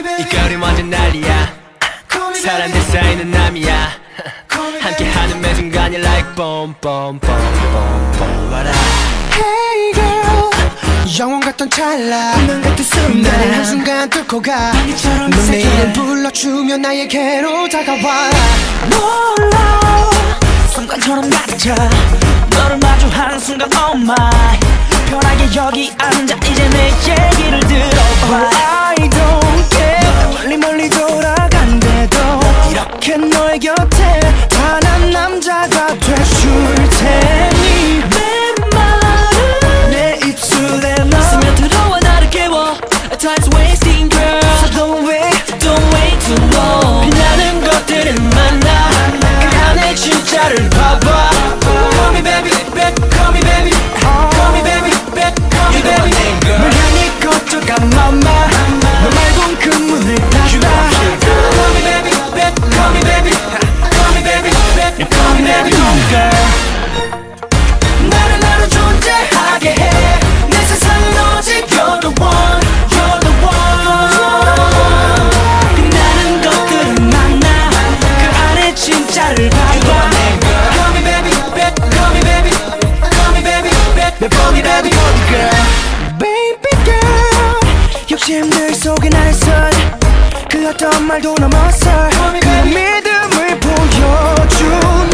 이 거리 완전 난리야. 사람들 사이는 남이야. 함께하는 매 순간이 like boom boom boom what up Hey girl 영원 같던 찰나. 운명 같은 순간. 나를 한순간 뚫고 가. 방귀처럼 넌내 새겨. 이름 불러주면 나에게로 다가와. 몰라. 순간처럼 낮아 너를 마주하는 순간 oh my. 편하게 여기 앉아. 이제 내 얘기를 들어봐 don't wait don't wait too Baba 어떤 말도 그 믿음을 보여준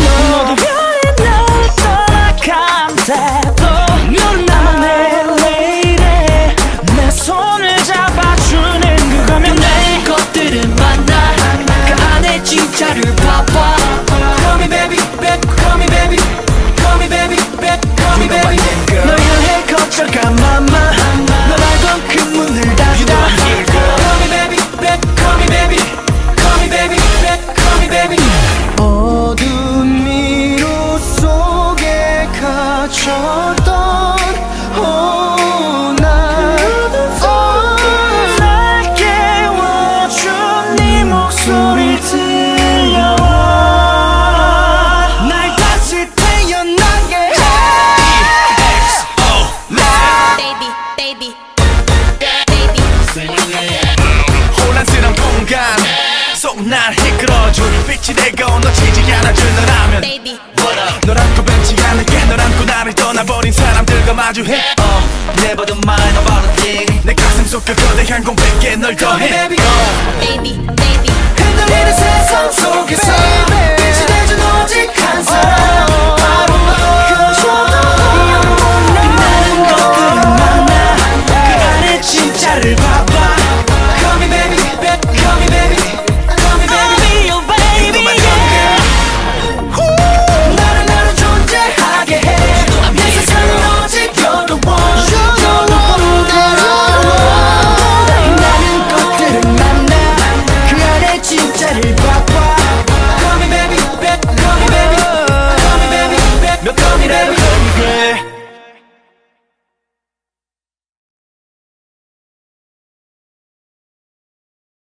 갇혔던 oh, 나날 깨워준 네 목소리 들려와 날 다시 태어나게 해 baby, baby, baby. 혼란스러운 공간 속날 이끌어줄 빛이 되고 놓치지 않아줄 너라면 baby. 널 안고 벤치 않을게 나를 떠나버린 사람들과 마주해. uh, Never the mind about a thing. 내 가슴 속그 거대한 공백에 널 더해